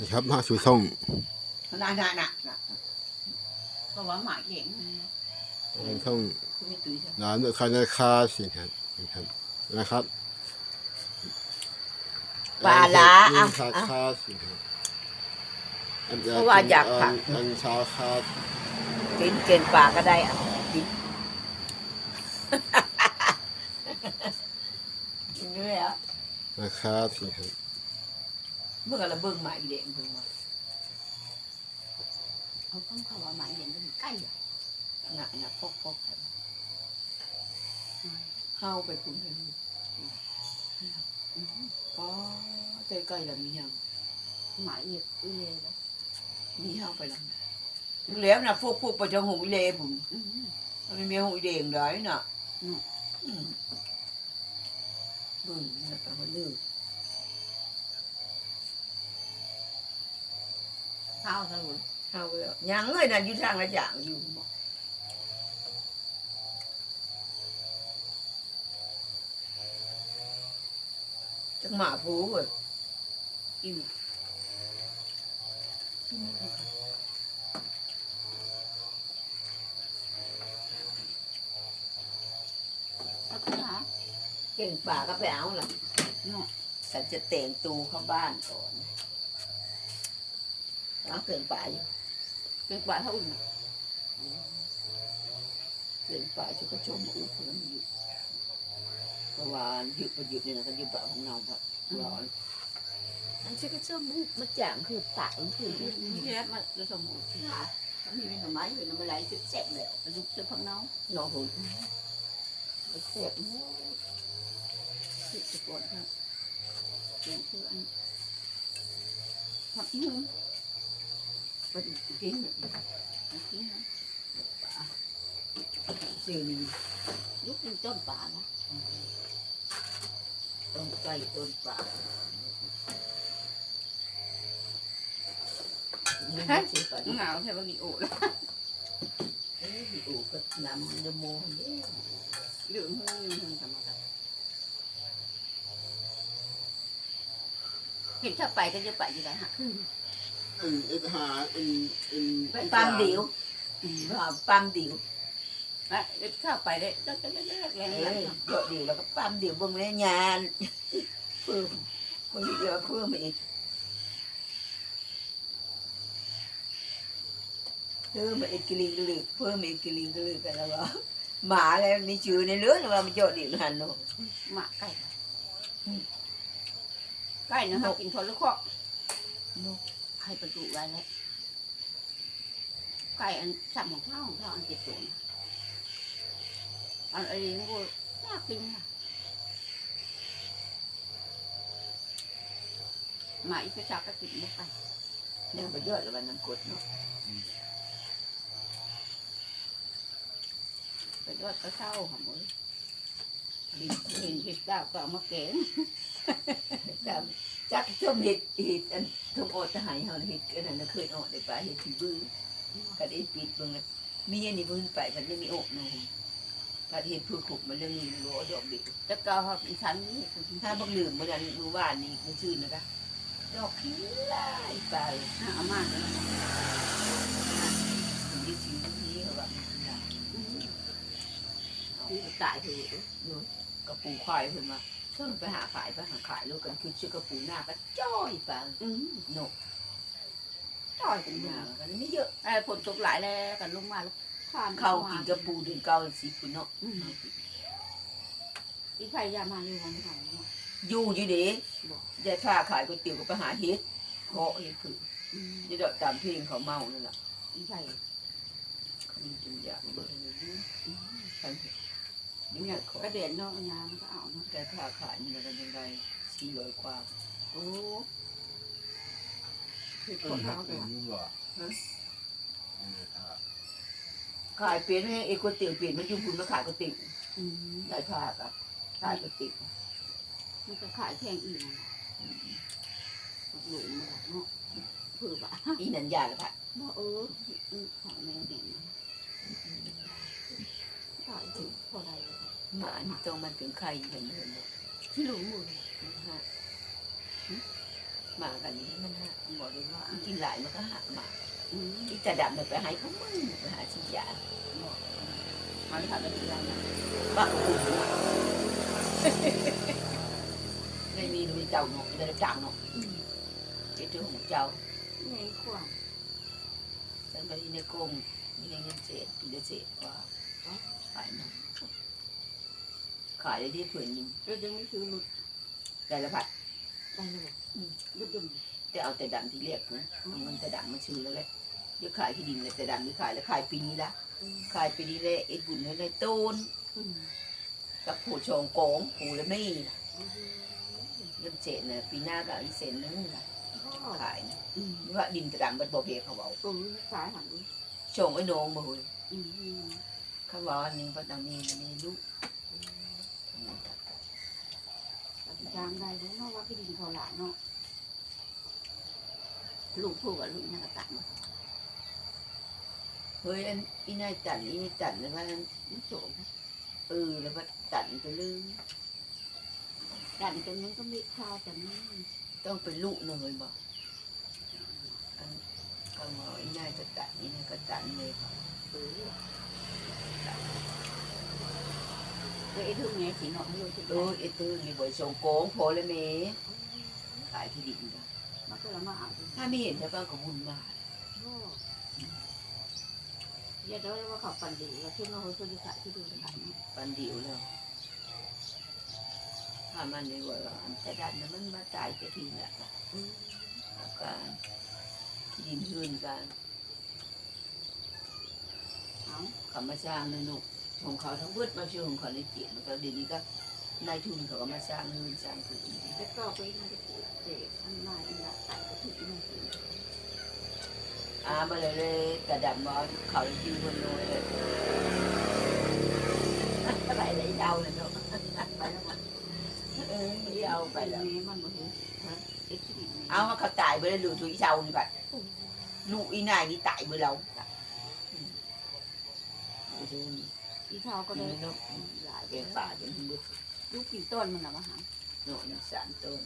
นะครับมาสู่ช่องน่ะน่ะน่ะน่ะก็ว่าหมายเองช่องคุณไม่ตื่นใช่ไหมร้านคานาคาสิครับนะครับนะครับปลาละอัอะนคาอะคาสิครับอันเพราะว่าอยากผักอันชาคากินเก่งปลาก็ได้อะกินกินด้วยอะนาคาสิครับ เมื่อเราเบิ่งใหม่เด็กเบิ่งมาเอาข้างเขาว่าหมายเองก็อยู่ใกล้อะหนักหนักฟอกฟอกเข้าไปคุณเลยก็ใจใกล้แล้วมียังหมายเองอีเลยแล้วมีเข้าไปแล้วแล้วนะพวกพวกประจงหงอีเลผมอืมมันไม่มีหงอีเลงได้น่ะอืมอืมเบิ่งนะปลามันลือ ข้าวสรุปเข้าไปแล้วยังเลยนะอยู่ทางละอย่างอยู่บอกจังหมาผู้เว้ยอิ่มอิ่มเลยเอาขึ้นหาเก่งป่าก็ไปเอาล่ะเนาะฉันจะแต่งตูเข้าบ้านก่อน เอาเก่งป่าอยู่เป็นกว่าเท่าอื่นน่ะเก่งป่าฉันก็ชมอู้เพื่อนอยู่เพราะว่าหยุดประยุดเนี่ยนะก็หยุดป่าของเราแบบร้อนอันฉันก็ชมอู้มาจ่างคือตากคือที่แรกมันจะสมมุติค่ะมันมีเป็นหน่อไม้อยู่ในเมื่อไรจะแซ่บแล้วกระดูกจะพังเนานอหุ่นเสียบที่จะปวดครับเป็นคืออันทำอีกกระดู กกินเนี่ยกินนะชื่อนี้ยุคต้นป่านะต้นไก่ต้นป่าเหงาแค่บางทีโอ้แล้วเอ้ก็น้ำเดโมเด้เหลืองเฮ้ยเฮ้ยทำไมครับเห็นถ้าไปก็จะไปยู่ไหนฮะ อันเอ็ดหาอันอันไปปั๊มเดียวว่าปั๊มเดียวอะเห็นถ้าไปได้ก็จะได้แรงแรงเอ้แรยงเยอะเดียวแล้วก็ปั๊มเดียวเบิ่งแล้วงานเพิ่มเพิ่มเยอะเพิ่มอีกเพิ่มอีกกลิงกลึกเพิ่มอีกกลิงกลึกกันแล้วก็หมาแล้วนี่ชื่อในเรื่องว่ามันเยอะเดียวหันเนาะหมาไก่ไก่นะฮะกินทนแล้วก็นก ใครประตูไว้แล้วไก่อันสับของข้าวของข้าวอันเจ็ดตัวนะอันอะไรนี่ก็น่ากินนะหมาอีกกระชักก็กินไม่ไปเนี่ยมันเยอะแล้วมันน้ำกดเนาะไปยอดก็เศร้าค่ะมึงดินเห็นเห็ดดาวก็เอามาแกง จักชมเห็ดเห็ดอันชมโอดจะหายเฮาเห็ดอันนั้นนะเคยออกได้ปลาเห็ดผีบื้อก็ได้ปิดเบิ่งนะมีอันนี้บิ่งไปมันยังมีอกนาะก็เห็ดผู้ขุบมันเรื่องนี้รู้ดอกเดียวแต่ก็เขาเป็นชั้นนี้ถ้าบักลืมเมื่อนั้นเมื่อวานนี้เมื่อชื่นนะคะดอกขี้ลายไปหามาเลยถึงได้ชื่อนี้เขาแบบตายเถอะกระปูควายเพิ่นมา เพิ่นไปหาขายไปหาขายลูกกันคือชื่อกระปูหน้าก็จ้อยไปอืมนกต่อยกันหยาน้ากันไม่เยอะไอ้ฝนตกหลายแล้วกันลงมาแล้วผ่านเขากินกระปูเดือนเก้าสิปุ่นเนาะอืมอีไฟยามาอยู่วันเขาเนี่ยอยู่อยู่เด้บอกยายค่าขายก๋วยเตี๋ยวก็ไปหาเฮ็ดเพาะเฮ็ดคืออืมนี่ดอกตามเพลงเขาเมานั่นแหละอีไฟเขามีจนอยากเบิ่ง อืม ท่านเฮ็ดนี่ เนี่ยกระเด็นเนาะยามันก็เอาเนาะแต่ค่าขายนี่มันยังได้สี่ร้อยกว่าโอ้คือคนเขาเป็ตันวนี่บ่ฮะเอ็ดหาขายเป็นให้ไอ้ก๋วยเตี๋ยวเป็นมันยู่งคุณมาขายก๋วยเตี๋ยวได้ผ้ากับขายก๋วยเตี๋ยวมันก็ขายแพงอีกหลุมมาเนาะเผื่อว่าอีนันยาละค่ะบ่เออขายแม่เห็นขายถึงพอใดเลย หมานี่ต้องมันถึงใครเห็นเห็นเนาะที่หลุมหมดฮะหมากันนี้มันหักบอกเลยว่ากินหลายมันก็หักหมาอืมอีตาดำเนี่ยไปหายเขามึงไปหาชิ้นยาบอกมันทีไรนะบ้าไม่มีดูเจ้าเนาะไม่ได้จ้างเนาะอืมเจ้าของเจ้าในขวางฉันไปในกรมมีเงินเศษปีละเศษกว่าขายนะ ขายได้ที่ผืนหนึงเรายังไม่ซื้อรถแต่ละพัดได้เลยอืมรถยนต์แต่เอาแต่ดำที่เรียกนะเอาเงินแต่ดำมาชื่อแล้วแหละเดี๋ยวขายที่ดินเลยแต่ดำที่ขายแล้วขายปีนี้ละอืมขายปีนี้เลยเอ็ดบุญให้เลยต้นอืมกับผู้ชงโกงผู้และไม่เงินเศษเนี่ยปีหน้าก็อีกเศษนึงน่ะขายนะอืมหรือว่าดินแต่ดำเป็นบ่เพเขาเอาตรงสายหันชงไอ้โหนงบ่เฮ้ยอืมอืมเขาบอกอันนี้เพราะตอนนี้มีลูก จางได้รู้เนาะว่าพี่ดินเขาหลานเนาะลูกพูดกับลูกน่าตัดมาเฮ้ยอันอีนายจันอีนายจันแล้วว่าไม่โสมนะเออแล้วว่าจันไปลืมดันตรงนี้ก็มีข้าวแต่ไม่ต้องไปลูกหน่อยบอกอันเขาบอกอีนายจะจันอีนายก็จันเลยค่ะเออ เออไอ้ทุกเนี้ยสีหนอนให้รู้จุดเออไอ้ตื้อมีบ่อยชงโกงโพเลยเมขายที่ดินจ้ะมันก็ละมาเอาถ้าไม่เห็นแล้วก็ขบุญมาเยอะแล้วว่าเขาปันดีแล้วที่เราคนที่ขายที่ดูขายเนาะปันเดียวแล้วถ้ามันไม่ไหวว่าอันแต่ดันนะมันมาตายจะทีละค่ะอืมอาการที่ดินหืนกันเอาเขามาสร้างนั่นลูก ของเขาทั้งเบิดมาช่วยของเขาในเจียมันก็เดี๋ยวนี้ก็นายทุนเขาก็มาสร้างหืนสร้างผืนแล้วก็ไปมาจะเกิดเด็กอันมาอีกละตายก็ถูกอีกนั่นคืออามาเลยเลยกระดับมาเขาอยู่บนโน้ยเลยไปเลยยาวเลยเนาะไปแล้วมันเออยาวไปแล้วนี้มันบ่เห็นเอ็กซ์ตรีมเอามาเขาตายไปแล้วลูกถุยเชานี่บัดลูกอีนายนี่ตายไปแล้ว อืมโอ้โหนี่อีเท่าก็ได้เนาะหลายแกงป่าจนถึงบุกลูกกี่ต้นมันละมาหาเนาะนี่สามต้น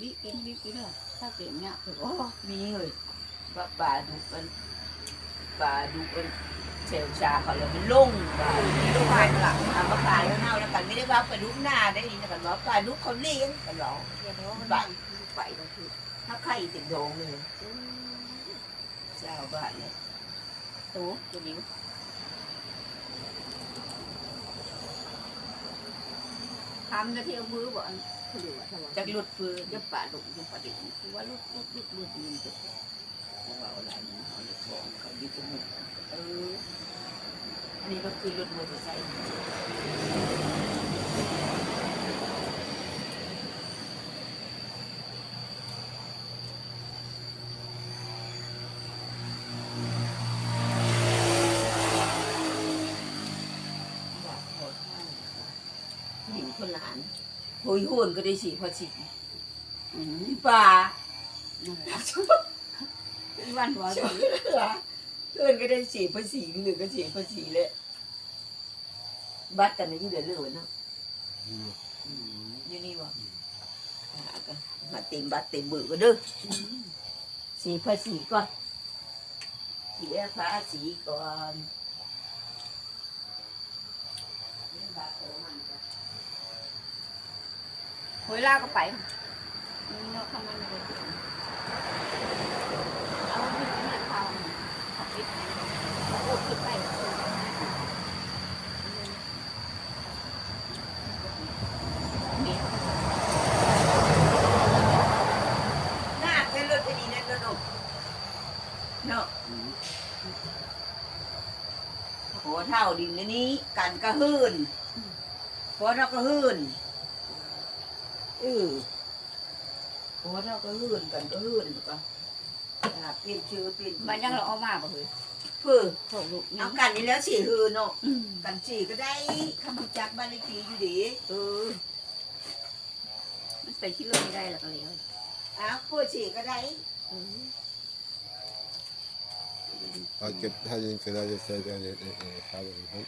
วิกินวิกินเลยถ้าเก่งเนี่ยถือโอ้ว่ามีเลยว่าป่าดูมันป่าดูมันเซลชาเขาเลยมันลุ่งป่ามีลูกหายหลังเอามาขายแล้วเน่าแล้วกันไม่ได้ว่าปลาดุกหน้าได้นี่นะกันว่าปลาดุกเขาเลี้ยงกันหรอเดี๋ยวมันไปก็คือถ้าไข่ติดโดงเลยเจ้าบ้านเลยตัวตัวนี้ ทำนาทีเอามือบ่อันคือว่าถ้าว่าจักหลุดปืนจะป่าดุจะป่าดิบคือว่าลูกลูกลูกลูกมันจะเขาเอาอะไรมันเขาเลยบอกเขายึดจมูกเอออันนี้ก็คือรถมอเตอร์ไซค์อยากขอทานหญิงคนหลานโหยหวนก็ได้สีพอสีอืมที่ป่านั่นแหละวันหัวเพื่อนก็ได้สีภาษีหรือก็สีภาษีเลยบัตรกันนะอยู่เดือดเลือเนาะอืมอยู่นี่วะหากันมาเต็มบัตรเต็มเบอร์ก็เด้อสีภาษีก่อนเสียภาษีก่อน เวลาก็ไปเนาะทำมันเลยเอาไปทำข้าวขับไปโอ้ขึ้นไปหน้าเป็นรถอันนี้นั่นรถอกเนาะอืมโหเท่าดินในนี้กันกระหืนพอเท่ากระหืน เออโหเท่ากระหืนกันกระหืนถูกปะอ่าเปลี่ยนชื่อเปลี่ยนมันยังเราเอามาบ่เฮ้ยเพื่อโถลูกนี่เอากันนี่แล้วสี่หืนเนาะอืมกันสี่ก็ได้คำจักบ้านเลขที่อยู่ดีเออมันใส่ชิ้นลงไม่ได้หรอกเลยอ้าวเพื่อสี่ก็ได้เออเอาเก็บถ้ายังเกิดเราจะใช้ได้เนี่ยเออครับผม